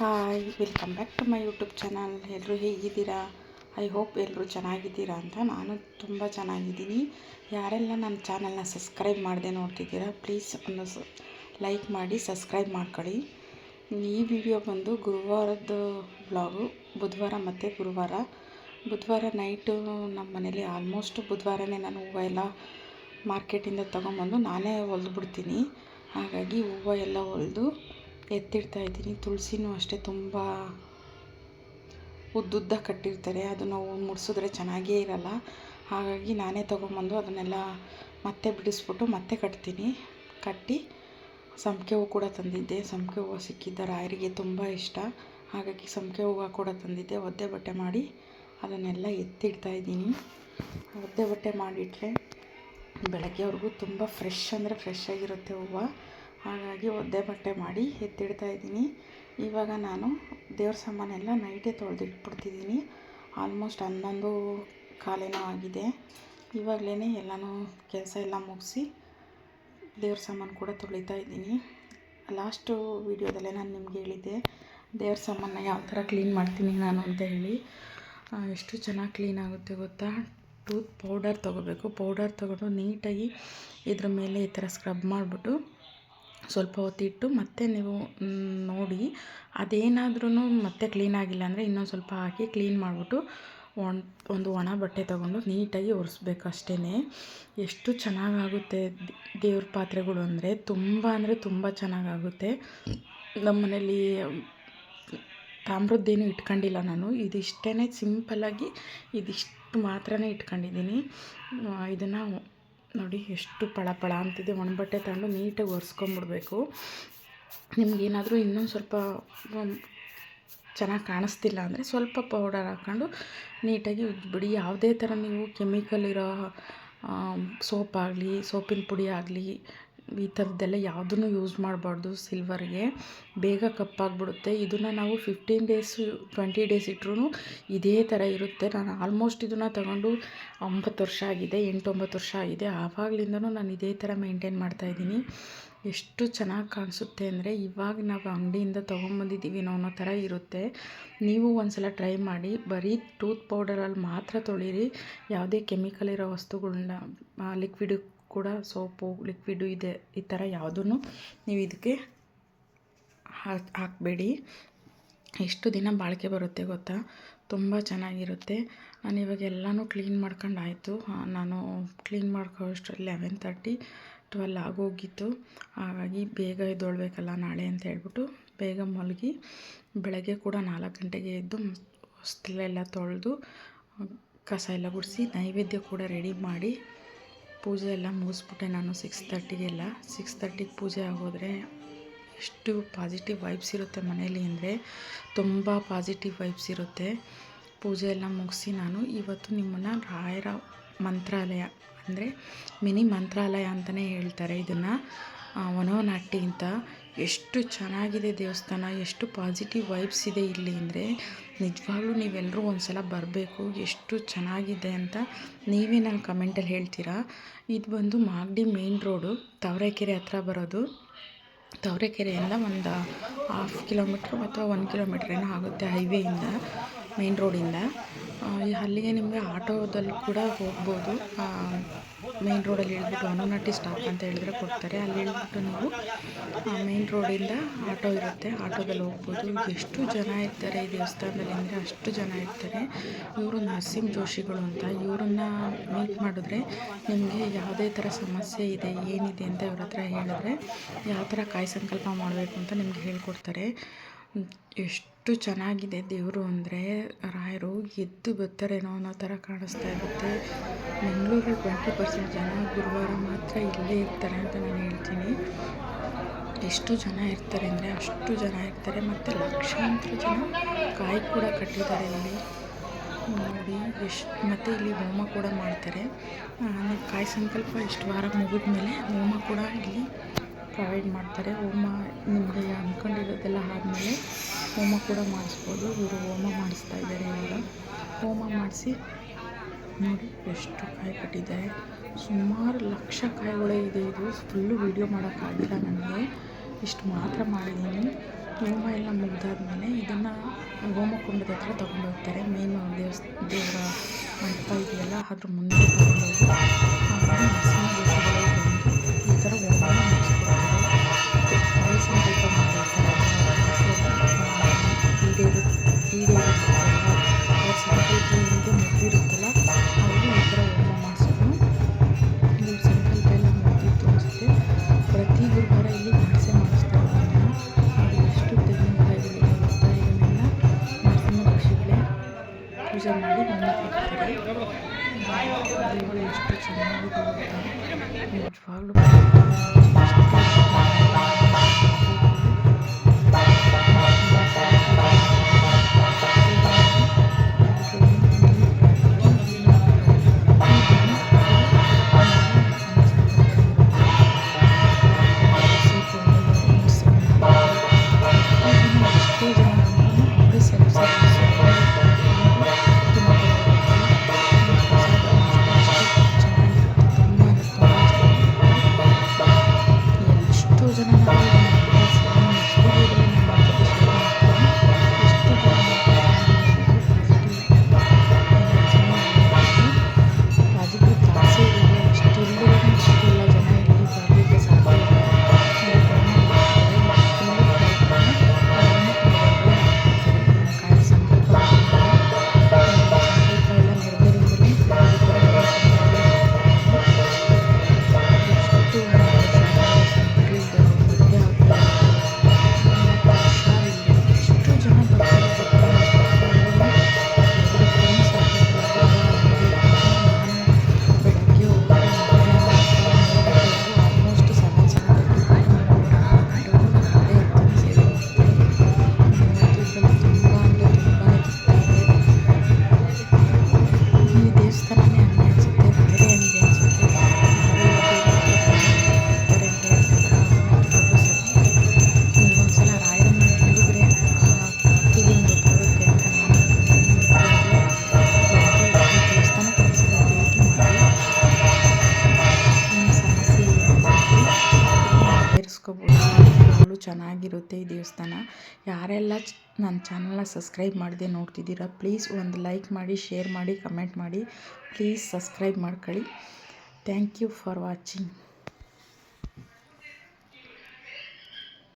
Hi, welcome back to my YouTube channel. ಎಲ್ಲರೂ ಹೇಗಿದ್ದೀರಾ? I hope ಎಲ್ಲರೂ ಚೆನ್ನಾಗಿದ್ದೀರಾ ಅಂತ ನಾನು ತುಂಬ ಚೆನ್ನಾಗಿದ್ದೀನಿ. ಯಾರೆಲ್ಲ ನನ್ನ ಚಾನಲ್ನ ಸಬ್ಸ್ಕ್ರೈಬ್ ಮಾಡದೆ ನೋಡ್ತಿದ್ದೀರಾ, ಪ್ಲೀಸ್ ಒಂದು ಲೈಕ್ ಮಾಡಿ, ಸಬ್ಸ್ಕ್ರೈಬ್ ಮಾಡ್ಕೊಳ್ಳಿ. ಈ ವಿಡಿಯೋ ಬಂದು ಗುರುವಾರದ ಬ್ಲಾಗು ಬುಧವಾರ ಮತ್ತು ಗುರುವಾರ. ಬುಧವಾರ ನೈಟು ನಮ್ಮ ಮನೇಲಿ ಆಲ್ಮೋಸ್ಟ್ ಬುಧವಾರನೇ ನಾನು ಹೂವು ಎಲ್ಲ ಮಾರ್ಕೆಟಿಂದ ತೊಗೊಂಬಂದು ನಾನೇ ಹೊಲ್ದು ಬಿಡ್ತೀನಿ ಹಾಗಾಗಿ ಹೂವು ಎಲ್ಲ ಹೊಲಿದು ಎತ್ತಿಡ್ತಾ ಇದ್ದೀನಿ. ತುಳಸಿನೂ ಅಷ್ಟೇ ತುಂಬ ಉದ್ದುದ್ದ ಕಟ್ಟಿರ್ತಾರೆ. ಅದು ನಾವು ಮುಡಿಸಿದ್ರೆ ಚೆನ್ನಾಗೇ ಇರಲ್ಲ. ಹಾಗಾಗಿ ನಾನೇ ತೊಗೊಂಬಂದು ಅದನ್ನೆಲ್ಲ ಮತ್ತೆ ಬಿಡಿಸ್ಬಿಟ್ಟು ಮತ್ತೆ ಕಟ್ತೀನಿ. ಕಟ್ಟಿ ಸಂಪಿಗೆ ಹೂವು ಕೂಡ ತಂದಿದ್ದೆ. ಸಂಪಿಗೆ ಹೂವು ಸಿಕ್ಕಿದ್ದ ರಾಯರಿಗೆ ತುಂಬ ಇಷ್ಟ. ಹಾಗಾಗಿ ಸಂಪಿಗೆ ಹೂವು ಕೂಡ ತಂದಿದ್ದೆ. ಒದ್ದೆ ಬಟ್ಟೆ ಮಾಡಿ ಅದನ್ನೆಲ್ಲ ಎತ್ತಿಡ್ತಾ ಇದ್ದೀನಿ. ಒದ್ದೆ ಬಟ್ಟೆ ಮಾಡಿಟ್ರೆ ಬೆಳಗ್ಗೆವರೆಗೂ ತುಂಬ ಫ್ರೆಶ್ ಅಂದರೆ ಫ್ರೆಶ್ ಆಗಿರುತ್ತೆ ಹೂವು. ಹಾಗಾಗಿ ಒದ್ದೆ ಬಟ್ಟೆ ಮಾಡಿ ಎತ್ತಿಡ್ತಾ ಇದ್ದೀನಿ. ಇವಾಗ ನಾನು ದೇವ್ರ ಸಾಮಾನೆಲ್ಲ ನೈಟೇ ತೊಳೆದಿಟ್ಬಿಡ್ತಿದ್ದೀನಿ. ಆಲ್ಮೋಸ್ಟ್ ಹನ್ನೊಂದು ಕಾಲೇನೋ ಆಗಿದೆ. ಇವಾಗಲೇ ಎಲ್ಲನೂ ಕೆಲಸ ಎಲ್ಲ ಮುಗಿಸಿ ದೇವ್ರ ಸಾಮಾನು ಕೂಡ ತೊಳಿತಾ ಇದ್ದೀನಿ. ಲಾಸ್ಟು ವೀಡಿಯೋದಲ್ಲೇ ನಾನು ನಿಮ್ಗೆ ಹೇಳಿದ್ದೆ, ದೇವ್ರ ಸಾಮಾನ ಯಾವ ಥರ ಕ್ಲೀನ್ ಮಾಡ್ತೀನಿ ನಾನು ಅಂತ ಹೇಳಿ. ಎಷ್ಟು ಚೆನ್ನಾಗಿ ಕ್ಲೀನ್ ಆಗುತ್ತೆ ಗೊತ್ತಾ? ಟೂತ್ ಪೌಡರ್ ತೊಗೋಬೇಕು. ಪೌಡರ್ ತೊಗೊಂಡು ನೀಟಾಗಿ ಇದ್ರ ಮೇಲೆ ಈ ಥರ ಸ್ಕ್ರಬ್ ಮಾಡಿಬಿಟ್ಟು ಸ್ವಲ್ಪ ಹೊತ್ತಿಟ್ಟು ಮತ್ತೆ ನೀವು ನೋಡಿ. ಅದೇನಾದ್ರೂ ಮತ್ತೆ ಕ್ಲೀನ್ ಆಗಿಲ್ಲ ಅಂದರೆ ಇನ್ನೊಂದು ಸ್ವಲ್ಪ ಹಾಕಿ ಕ್ಲೀನ್ ಮಾಡಿಬಿಟ್ಟು ಒಣ, ಒಂದು ಒಣ ಬಟ್ಟೆ ತೊಗೊಂಡು ನೀಟಾಗಿ ಒರೆಸ್ಬೇಕು ಅಷ್ಟೇ ಎಷ್ಟು ಚೆನ್ನಾಗಾಗುತ್ತೆ ದೇವ್ರ ಪಾತ್ರೆಗಳು ಅಂದರೆ ತುಂಬ ಅಂದರೆ ತುಂಬ ಚೆನ್ನಾಗಾಗುತ್ತೆ. ನಮ್ಮ ಮನೇಲಿ ತಾಮ್ರದ್ದೇನು ಇಟ್ಕೊಂಡಿಲ್ಲ ನಾನು. ಇದಿಷ್ಟೇ ಸಿಂಪಲ್ಲಾಗಿ ಇದಿಷ್ಟು ಮಾತ್ರನೇ ಇಟ್ಕೊಂಡಿದ್ದೀನಿ. ಇದನ್ನು ನೋಡಿ ಎಷ್ಟು ಪಳ ಪಳ ಅಂತಿದೆ. ಒಣಬಟ್ಟೆ ತಗೊಂಡು ನೀಟಾಗಿ ಒರೆಸ್ಕೊಂಬಿಡ್ಬೇಕು. ನಿಮಗೇನಾದರೂ ಇನ್ನೊಂದು ಸ್ವಲ್ಪ ಚೆನ್ನಾಗಿ ಕಾಣಿಸ್ತಿಲ್ಲ ಅಂದರೆ ಸ್ವಲ್ಪ ಪೌಡರ್ ಹಾಕ್ಕೊಂಡು ನೀಟಾಗಿ ಉಜ್ಬಿಡಿ ಯಾವುದೇ ಥರ ನೀವು ಕೆಮಿಕಲ್ ಇರೋ ಸೋಪ್ ಆಗಲಿ, ಸೋಪಿನ ಪುಡಿ ಆಗಲಿ ಈ ಥರದ್ದೆಲ್ಲ ಯಾವುದನ್ನು ಯೂಸ್ ಮಾಡಬಾರ್ದು ಸಿಲ್ವರ್ಗೆ. ಬೇಗ ಕಪ್ಪಾಗಿಬಿಡುತ್ತೆ. ಇದನ್ನು ನಾವು ಫಿಫ್ಟೀನ್ ಡೇಸು ಟ್ವೆಂಟಿ ಡೇಸ್ ಇಟ್ಟರೂ ಇದೇ ಥರ ಇರುತ್ತೆ. ನಾನು ಆಲ್ಮೋಸ್ಟ್ ಇದನ್ನು ತಗೊಂಡು ಒಂಬತ್ತು ವರ್ಷ ಆಗಿದೆ, ಎಂಟೊಂಬತ್ತು ವರ್ಷ ಆಗಿದೆ. ಆವಾಗಲಿಂದನೂ ನಾನು ಇದೇ ಥರ ಮೇಂಟೈನ್ ಮಾಡ್ತಾಯಿದ್ದೀನಿ ಎಷ್ಟು ಚೆನ್ನಾಗಿ ಕಾಣಿಸುತ್ತೆ ಅಂದರೆ ಇವಾಗ ನಾವು ಅಂಗಡಿಯಿಂದ ತೊಗೊಂಬಂದಿದ್ದೀವಿ ಅನ್ನೋ ಥರ ಇರುತ್ತೆ. ನೀವು ಒಂದು ಸಲ ಟ್ರೈ ಮಾಡಿ. ಬರೀ ಟೂತ್ ಪೌಡರಲ್ಲಿ ಮಾತ್ರ ತೊಳೀರಿ. ಯಾವುದೇ ಕೆಮಿಕಲ್ ಇರೋ ವಸ್ತುಗಳನ್ನ ಲಿಕ್ವಿಡ್ ಕೂಡ ಸೋಪು, ಲಿಕ್ವಿಡು ಇದೆ, ಈ ಥರ ಯಾವುದೂ ನೀವು ಇದಕ್ಕೆ ಹಾಕಿ ಹಾಕಬೇಡಿ. ಎಷ್ಟು ದಿನ ಬಾಳಿಕೆ ಬರುತ್ತೆ ಗೊತ್ತಾ? ತುಂಬ ಚೆನ್ನಾಗಿರುತ್ತೆ. ನಾನು ಇವಾಗ ಎಲ್ಲನೂ ಕ್ಲೀನ್ ಮಾಡ್ಕೊಂಡು ಆಯಿತು ನಾನು ಕ್ಲೀನ್ ಮಾಡ್ಕೋ ಅಷ್ಟರಲ್ಲಿ ಲೆವೆನ್ ತರ್ಟಿ ಟ್ವೆಲ್ ಆಗೋಗಿತ್ತು. ಹಾಗಾಗಿ ಬೇಗ ಎದ್ದೊಳ್ಬೇಕಲ್ಲ ನಾಳೆ ಅಂತ ಹೇಳ್ಬಿಟ್ಟು ಬೇಗ ಮಲಗಿ ಬೆಳಗ್ಗೆ ಕೂಡ ನಾಲ್ಕು ಗಂಟೆಗೆ ಎದ್ದು ಹೊಸ್ತಿಲೆಲ್ಲ ತೊಳೆದು, ಕಸ ಎಲ್ಲ ಗುಡಿಸಿ ನೈವೇದ್ಯ ಕೂಡ ರೆಡಿ ಮಾಡಿ ಪೂಜೆ ಎಲ್ಲ ಮುಗಿಸ್ಬಿಟ್ಟೆ ನಾನು ಸಿಕ್ಸ್ ತರ್ಟಿಗೆಲ್ಲ ಸಿಕ್ಸ್ ತರ್ಟಿಗೆ ಪೂಜೆ ಆಗೋದ್ರೆ ಎಷ್ಟು ಪಾಸಿಟಿವ್ ವೈಬ್ಸ್ ಇರುತ್ತೆ ಮನೇಲಿ ಅಂದರೆ. ತುಂಬ ಪಾಸಿಟಿವ್ ವೈಬ್ಸ್ ಇರುತ್ತೆ. ಪೂಜೆ ಎಲ್ಲ ಮುಗಿಸಿ ನಾನು ಇವತ್ತು ನಿಮ್ಮನ್ನು ರಾಯರ ಮಂತ್ರಾಲಯ ಅಂದರೆ ಮಿನಿ ಮಂತ್ರಾಲಯ ಅಂತಲೇ ಹೇಳ್ತಾರೆ ಇದನ್ನು ನಾಟಿ ಅಂತ. ಎಷ್ಟು ಚೆನ್ನಾಗಿದೆ ದೇವಸ್ಥಾನ, ಎಷ್ಟು ಪಾಸಿಟಿವ್ ವೈಬ್ಸ್ ಇದೆ ಇಲ್ಲಿ ಅಂದರೆ ನಿಜವಾಗ್ಲೂ ನೀವೆಲ್ಲರೂ ಒಂದು ಸಲ ಬರಬೇಕು, ಎಷ್ಟು ಚೆನ್ನಾಗಿದೆ ಅಂತ ನೀವೇ ನನ್ನ ಕಮೆಂಟಲ್ಲಿ ಹೇಳ್ತೀರಾ? ಇದು ಬಂದು ಮಾಗಡಿ ಮೇನ್ ರೋಡು ತಾವರೆಕೆರೆ ಹತ್ರ ಬರೋದು. ತಾವರೆಕೆರೆಯಿಂದ ಒಂದು ಹಾಫ್ ಕಿಲೋಮೀಟ್ರ್ ಅಥವಾ ಒಂದು ಕಿಲೋಮೀಟ್ರ್ ಏನೋ ಆಗುತ್ತೆ ಹೈವೇಯಿಂದ ಮೇನ್ ರೋಡಿಂದ ಅಲ್ಲಿಗೆ ನಿಮಗೆ ಆಟೋದಲ್ಲಿ ಕೂಡ ಹೋಗ್ಬೋದು. ಮೇನ್ ರೋಡಲ್ಲಿ ಇಳಿದ್ಬಿಟ್ಟು ಅನುನಟ್ಟಿ ಸ್ಟಾಪ್ ಅಂತ ಹೇಳಿದ್ರೆ ಕೊಡ್ತಾರೆ. ಅಲ್ಲಿ ಇಳಿದ್ಬಿಟ್ಟು ನೀವು ಮೇನ್ ರೋಡಿಂದ ಆಟೋ ಇರುತ್ತೆ. ಆಟೋದಲ್ಲಿ ಹೋಗ್ಬೋದು. ಎಷ್ಟು ಜನ ಇರ್ತಾರೆ ಈ ದೇವಸ್ಥಾನದಲ್ಲಿ ಅಂದರೆ ಅಷ್ಟು ಜನ ಇರ್ತಾರೆ. ಇವರು ನರಸಿಂಹ ಜೋಶಿಗಳು ಅಂತ. ಇವರನ್ನ ಮೀಟ್ ಮಾಡಿದ್ರೆ ನಿಮಗೆ ಯಾವುದೇ ಥರ ಸಮಸ್ಯೆ ಇದೆ, ಏನಿದೆ ಅಂತ ಇವ್ರ ಹತ್ರ ಹೇಳಿದ್ರೆ, ಯಾವ ಥರ ಕಾಯಿ ಸಂಕಲ್ಪ ಮಾಡಬೇಕು ಅಂತ ನಿಮ್ಗೆ ಹೇಳ್ಕೊಡ್ತಾರೆ. ಎಷ್ಟು ಚೆನ್ನಾಗಿದೆ ದೇವರು ಅಂದರೆ ರಾಯರು ಎದ್ದು ಬರ್ತಾರೇನೋ ಅನ್ನೋ ಥರ ಕಾಣಿಸ್ತಾ ಇರುತ್ತೆ. ಬೆಂಗಳೂರಲ್ಲಿ ಟ್ವೆಂಟಿ ಪರ್ಸೆಂಟ್ ಜನ ಗುರುವಾರ ಮಾತ್ರ ಇಲ್ಲೇ ಇರ್ತಾರೆ ಅಂತ ನಾನು ಹೇಳ್ತೀನಿ. ಎಷ್ಟು ಜನ ಇರ್ತಾರೆ ಅಂದರೆ ಅಷ್ಟು ಜನ ಇರ್ತಾರೆ. ಮತ್ತು ಲಕ್ಷಾಂತರ ಜನ ಕಾಯಿ ಕೂಡ ಕಟ್ಟಿದ್ದಾರೆ ಇಲ್ಲಿ. ನೋಡಿ, ಎಷ್ಟು ಮತ್ತು ಇಲ್ಲಿ ಹೋಮ ಕೂಡ ಮಾಡ್ತಾರೆ. ಕಾಯಿ ಸಂಕಲ್ಪ ಇಷ್ಟು ವಾರ ಮುಗಿದ ಮೇಲೆ ಹೋಮ ಕೂಡ ಇಲ್ಲಿ ಪ್ರೊವೈಡ್ ಮಾಡ್ತಾರೆ. ಹೋಮ ನಿಮಗೆ ಅಂದ್ಕೊಂಡಿರೋದೆಲ್ಲ ಆದಮೇಲೆ ಹೋಮ ಕೂಡ ಮಾಡಿಸ್ಬೋದು. ಇವರು ಹೋಮ ಮಾಡಿಸ್ತಾ ಇದ್ದಾರೆ ಇವಾಗ. ಹೋಮ ಮಾಡಿಸಿ ನೋಡಿ ಎಷ್ಟು ಕಾಯಿ ಕಟ್ಟಿದ್ದಾರೆ ಸುಮಾರು ಲಕ್ಷ ಕಾಯಿಗಳೇ ಇದೆ ಇದು. ಫುಲ್ಲು ವಿಡಿಯೋ ಮಾಡೋಕ್ಕಾಗಿಲ್ಲ ನನಗೆ. ಇಷ್ಟು ಮಾತ್ರ ಮಾಡಿದ್ದೀನಿ. ಹೋಮ ಎಲ್ಲ ಮುಗಿದಾದ್ಮೇಲೆ ಇದನ್ನು ಹೋಮ ಕುಂಡದ ಹತ್ರ ತೊಗೊಂಡು ಹೋಗ್ತಾರೆ ಮೇನ್ ದೇವಸ್, ದೇವರ ಮಂಟಪ ಇದೆಯಲ್ಲ, ಅದ್ರ ಮುಂದೆ ತೊಗೊಂಡೋಗಿ ನರಸಿಂಹ ದೇವಸ್ಥಾನ ಪೂಜೆ ಮಾಡಿ ನಮಗೆ ಕೊಡ್ತಾರೆ ಎಷ್ಟು ಚೆನ್ನಾಗಿ ನಿಜವಾಗ್ಲೂ ಚೆನ್ನಾಗಿರುತ್ತೆ ಈ ದೇವಸ್ಥಾನ. ಯಾರೆಲ್ಲ ನನ್ನ ಚಾನಲ್ನ ಸಬ್ಸ್ಕ್ರೈಬ್ ಮಾಡದೆ ನೋಡ್ತಿದ್ದೀರಾ, ಪ್ಲೀಸ್ ಒಂದು ಲೈಕ್ ಮಾಡಿ, ಶೇರ್ ಮಾಡಿ, ಕಮೆಂಟ್ ಮಾಡಿ. ಪ್ಲೀಸ್ ಸಬ್ಸ್ಕ್ರೈಬ್ ಮಾಡ್ಕೊಳ್ಳಿ. Thank you for watching.